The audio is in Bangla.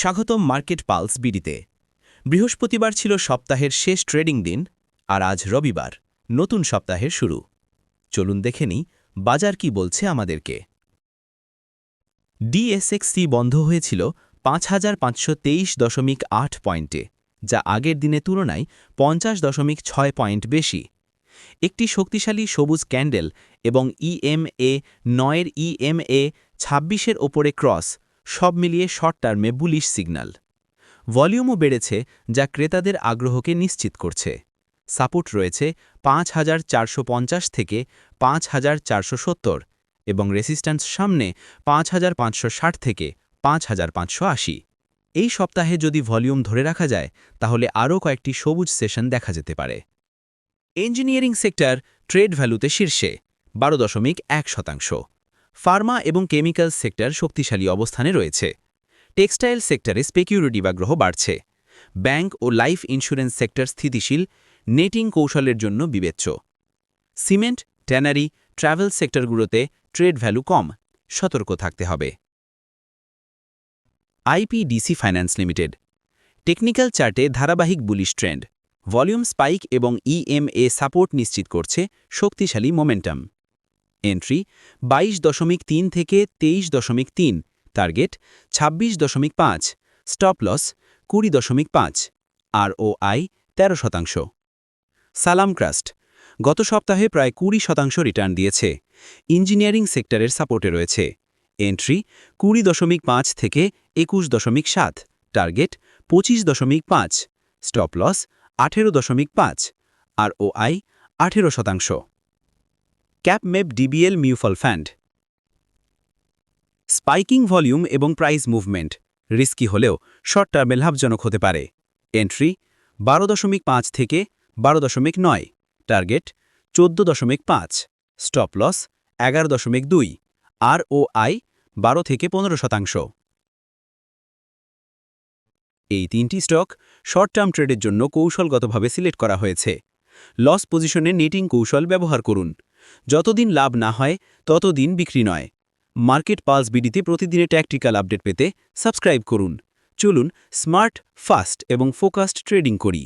স্বাগতম মার্কেট পালস বিডিতে। বৃহস্পতিবার ছিল সপ্তাহের শেষ ট্রেডিং দিন, আর আজ রবিবার, নতুন সপ্তাহের শুরু। চলুন দেখে নিই, বাজার কি বলছে আমাদেরকে। ডিএসএক্সি বন্ধ হয়েছিল পাঁচ হাজার পাঁচশো পয়েন্টে, যা আগের দিনে তুলনায় পঞ্চাশ দশমিক ছয় পয়েন্ট বেশি। একটি শক্তিশালী সবুজ ক্যান্ডেল এবং ইএমএ নয়ের ইএমএ ছাব্বিশের ওপরে ক্রস সব মিলিয়ে শর্ট টার্মে বুলিশ সিগন্যাল। ভলিউমও বেড়েছে, যা ক্রেতাদের আগ্রহকে নিশ্চিত করছে। সাপোর্ট রয়েছে পাঁচ হাজার চারশো পঞ্চাশ থেকে পাঁচ হাজার চারশো সত্তর এবং রেসিস্ট্যান্স সামনে পাঁচ হাজার পাঁচশো ষাট থেকে পাঁচ হাজার পাঁচশো আশি। এই সপ্তাহে যদি ভলিউম ধরে রাখা যায়, তাহলে আরও কয়েকটি সবুজ সেশন দেখা যেতে পারে। ইঞ্জিনিয়ারিং সেক্টর ট্রেড ভ্যালুতে শীর্ষে, বারো দশমিক এক শতাংশ। ফার্মা এবং কেমিক্যাল সেক্টর শক্তিশালী অবস্থানে রয়েছে। টেক্সটাইল সেক্টরে স্পেকিউরিটি বা গ্রহ বাড়ছে। ব্যাংক ও লাইফ ইন্স্যুরেন্স সেক্টর স্থিতিশীল, নেটিং কৌশলের জন্য বিবেচ্য। সিমেন্ট, ট্যানারি, ট্রাভেল সেক্টরগুলোতে ট্রেড ভ্যালু কম। সতর্ক থাকতে হবে। IPDC finance limited. টেকনিক্যাল চার্টে ধারাবাহিক বুলিশ ট্রেন্ড। ভলিউম স্পাইক এবং ইএমএ সাপোর্ট নিশ্চিত করছে শক্তিশালী মোমেন্টাম। এন্ট্রি বাইশ দশমিক তিন থেকে তেইশ দশমিক তিন টার্গেট ২৬ দশমিক পাঁচ স্টপ লস কুড়ি দশমিক পাঁচ আর ও আই তেরো শতাংশ। সালাম ক্রাস্ট, গত সপ্তাহে প্রায় কুড়ি শতাংশ রিটার্ন দিয়েছে। ইঞ্জিনিয়ারিং সেক্টরের সাপোর্টে রয়েছে। এন্ট্রি কুড়ি দশমিক পাঁচ থেকে একুশ দশমিক সাত টার্গেট পঁচিশ দশমিক পাঁচ স্টপ লস আঠেরো দশমিক পাঁচ আর ও আই আঠেরো শতাংশ। ক্যাপমেপ DBL mutual fund. Spiking volume এবং প্রাইস মুভমেন্ট। রিস্কি হলেও শর্ট টার্মে লাভজনক হতে পারে। এন্ট্রি, বারো দশমিক পাঁচ থেকে বারো দশমিক নয়। টার্গেট, চোদ্দ দশমিক পাঁচ। স্টপ লস, এগারো দশমিক দুই। আর ও আই বারো থেকে পনেরো শতাংশ। এই তিনটি স্টক শর্ট টার্ম ট্রেডের জন্য কৌশলগতভাবে সিলেক্ট করা হয়েছে। লস পজিশনে নেটিং কৌশল ব্যবহার করুন। যতদিন লাভ না হয়, ততদিন বিক্রি নয়। মার্কেট পালস বিডিতে প্রতিদিনের ট্যাকটিক্যাল আপডেট পেতে সাবস্ক্রাইব করুন। চলুন স্মার্ট, ফাস্ট এবং ফোকাসড ট্রেডিং করি।